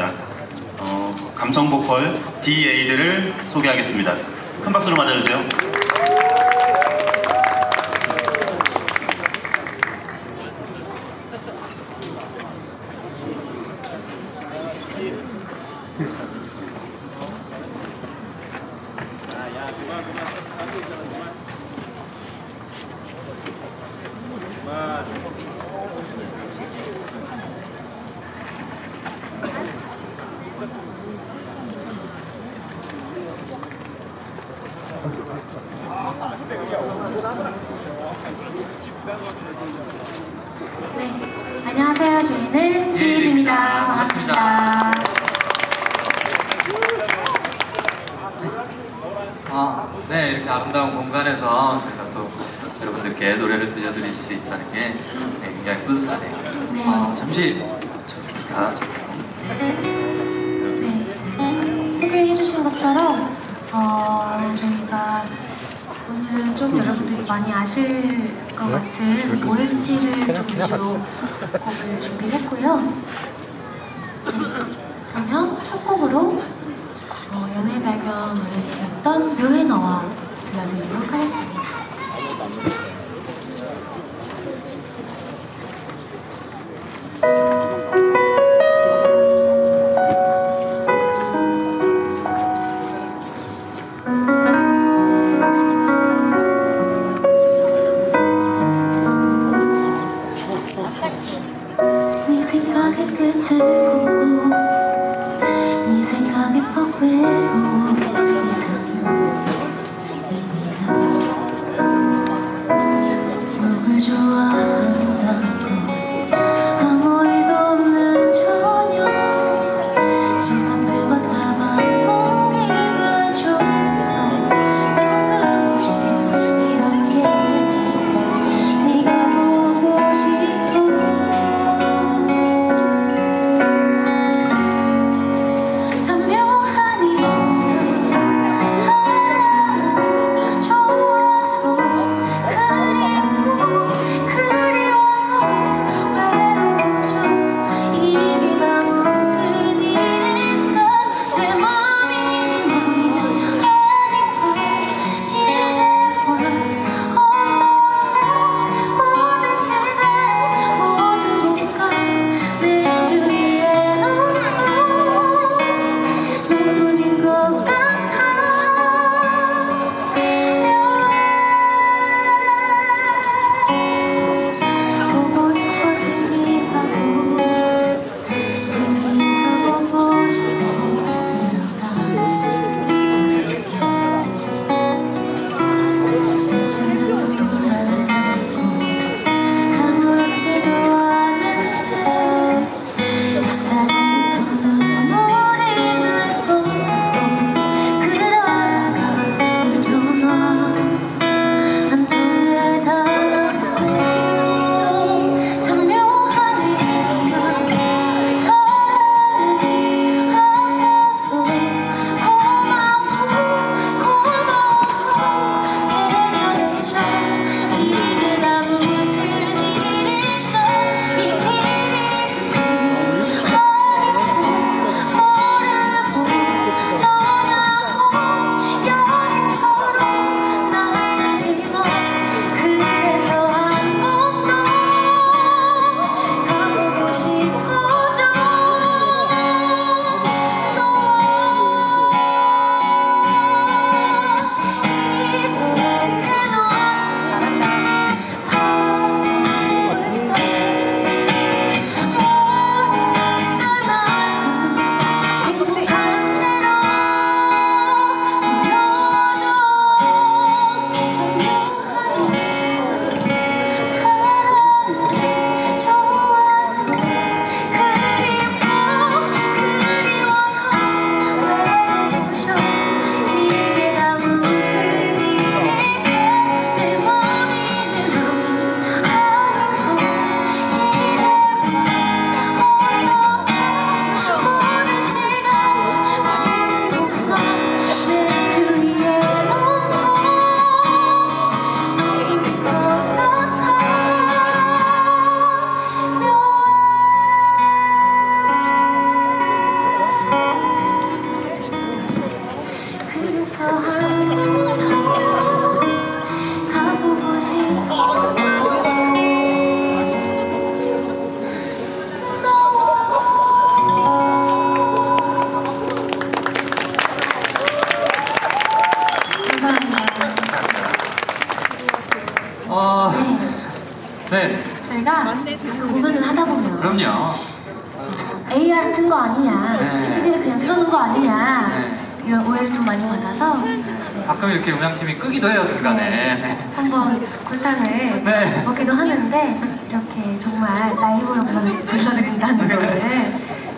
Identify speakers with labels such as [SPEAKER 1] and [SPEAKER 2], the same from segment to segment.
[SPEAKER 1] 합니다. 어, 감성 보컬 D.A.들을 소개하겠습니다. 큰 박수로 맞아주세요.
[SPEAKER 2] 네, 안녕하세요. 저희는 디입니다 반갑습니다.
[SPEAKER 3] 아, 네, 이렇게 아름다운 공간에서 저희가 또 여러분들께 노래를 들려드릴 수 있다는 게 네, 굉장히 뿌듯하네요.
[SPEAKER 2] 네.
[SPEAKER 3] 아, 잠시 저 기타 좀
[SPEAKER 2] 네, 소개해주신 것처럼 어, 저희가 오늘은 좀 여러분들이 많이 아실 것 같은 OST를 좀 위주로 곡을 준비를 했고요. 네, 그러면 첫 곡으로 어, 연애 발견 OST였던 묘의 너와 들려드리도록 하겠습니다. 하는데 이렇게 정말 라이브로 불러드- 불러드린다는
[SPEAKER 3] 네.
[SPEAKER 2] 거를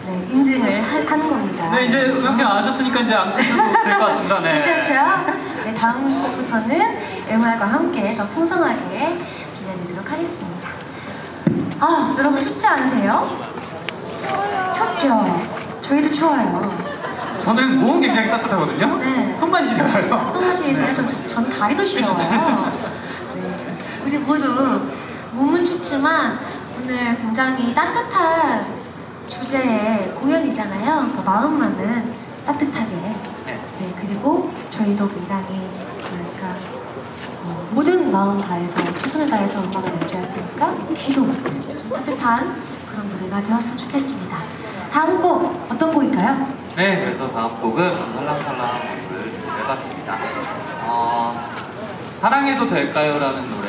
[SPEAKER 2] 네, 인증을 하, 는 겁니다.
[SPEAKER 3] 네 이제 음향팀 아셨으니까 이제 안 끄셔도 될 것 같습니다. 네.
[SPEAKER 2] 괜찮죠? 네, 다음 곡부터는 MR과 함께 더 풍성하게 들려드리도록 하겠습니다. 아, 여러분 춥지 않으세요? 춥죠? 저희도 추워요.
[SPEAKER 3] 저는 몸은 굉장히 따뜻하거든요.
[SPEAKER 2] 네.
[SPEAKER 3] 손만 시려워요.
[SPEAKER 2] 손맛이세요? 전, 전 다리도 시려워요. 네. 우리 모두 몸은 춥지만 오늘 굉장히 따뜻한 주제의 공연이잖아요. 그 마음만은 따뜻하게.
[SPEAKER 3] 네.
[SPEAKER 2] 네, 그리고 저희도 굉장히 뭐랄까 어, 모든 마음 다해서 최선을 다해서 음악을 연주할 테니까 귀도 좀 따뜻한 그런 무대가 되었으면 좋겠습니다. 다음 곡 어떤 곡일까요?
[SPEAKER 3] 네, 그래서 다음 곡은 살랑살랑 곡을 준비해봤습니다. 어, 사랑해도 될까요?라는 노래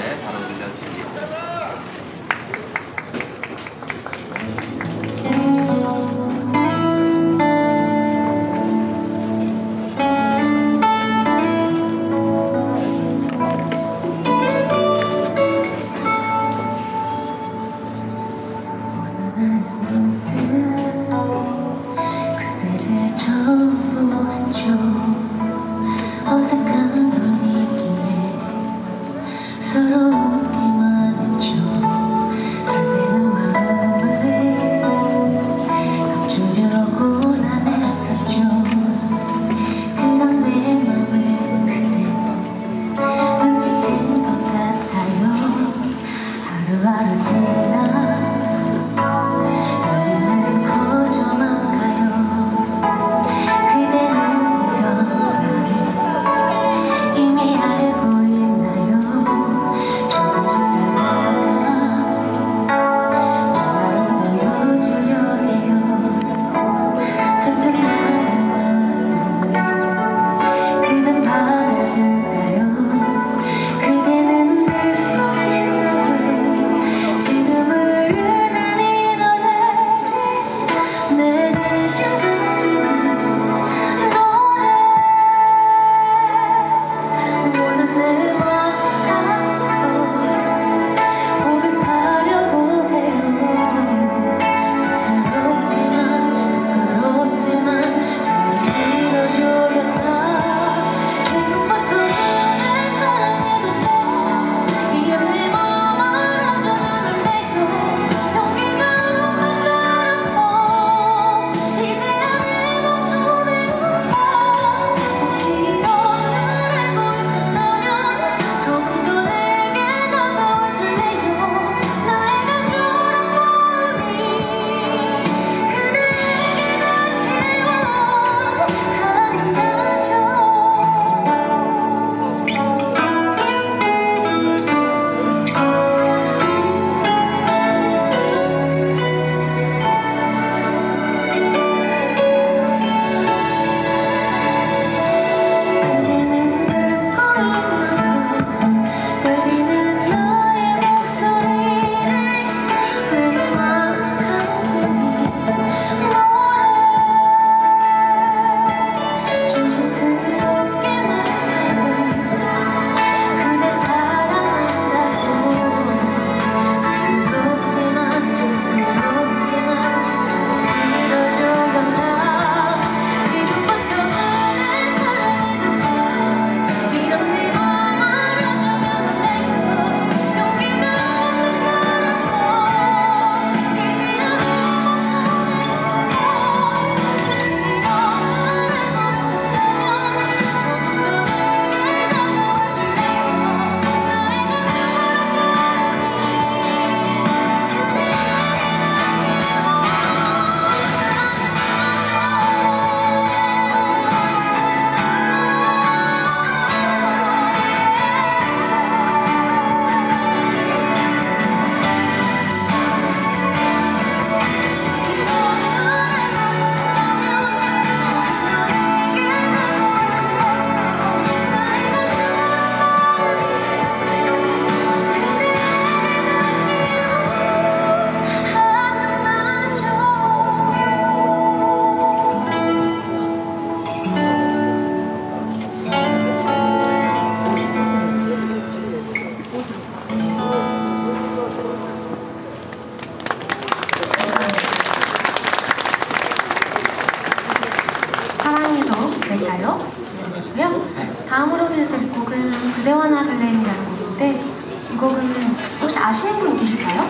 [SPEAKER 4] 아시는 분 계실까요?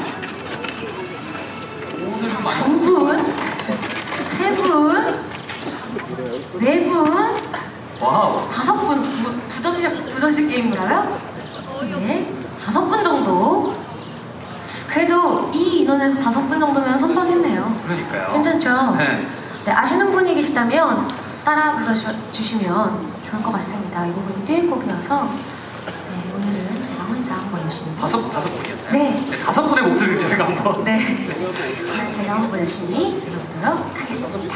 [SPEAKER 4] 두 분? 세 분? 네 분?
[SPEAKER 3] 와우.
[SPEAKER 4] 다섯 분? 뭐 두더지, 두더지 게임을 알아요? 네, 다섯 분 정도. 그래도 이 인원에서 다섯 분 정도면 선방했네요.
[SPEAKER 3] 그러니까요.
[SPEAKER 4] 괜찮죠?
[SPEAKER 3] 네.
[SPEAKER 4] 네, 아시는 분이 계시다면 따라 불러주시면 좋을 것 같습니다. 이 곡은 듀엣곡이어서 네, 오늘은 제가 혼자 한번 열심히
[SPEAKER 3] 다섯 다섯 분이었나요?
[SPEAKER 4] 네.
[SPEAKER 3] 다섯 분의 목소리를 저희가 한번.
[SPEAKER 4] 네, 오늘 제가 한번 열심히 불러보도록 하겠습니다.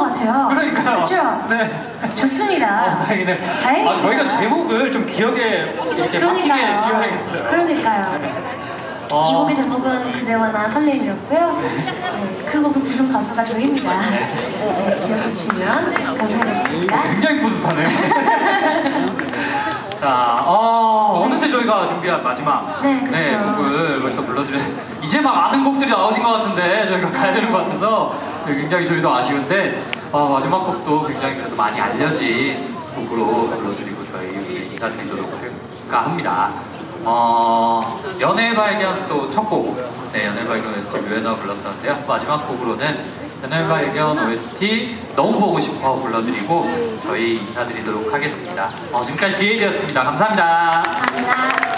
[SPEAKER 4] 것 같아요.
[SPEAKER 3] 그러니까요.
[SPEAKER 4] 그렇죠?
[SPEAKER 3] 네.
[SPEAKER 4] 좋습니다.
[SPEAKER 3] 아, 다행이네.
[SPEAKER 4] 다행입니다.
[SPEAKER 3] 아, 저희가 제목을 좀 기억에 이렇게 박히게 지어야겠어요.
[SPEAKER 4] 그러니까요.
[SPEAKER 3] 어,
[SPEAKER 4] 이 곡의 제목은 그대와 나 설레임이었고요. 네, 그 곡을 부른 가수가 저희입니다. 네, 기억해 주시면 감사하겠습니다.
[SPEAKER 3] 굉장히 뿌듯하네요. 자, 어, 어느새 저희가 준비한 마지막
[SPEAKER 4] 네, 그쵸.
[SPEAKER 3] 곡을 벌써 불러드려 이제 막 아는 곡들이 나오신 것 같은데 저희가 가야 되는 것 같아서 그 굉장히 저희도 아쉬운데 어, 마지막 곡도 굉장히 그래도 많이 알려진 곡으로 불러드리고 저희 인사 드리도록 할까 합니다. 어, 연애 발견 또 첫 곡, 네, 연애 발견 OST 뮤에나 불렀었는데요. 마지막 곡으로는 연애 발견 OST 너무 보고 싶어 불러드리고 저희 인사드리도록 하겠습니다. 어, 지금까지 DAD였습니다. 감사합니다.
[SPEAKER 4] 감사합니다.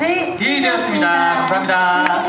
[SPEAKER 4] 지금까지
[SPEAKER 3] 디이되었습니다 감사합니다.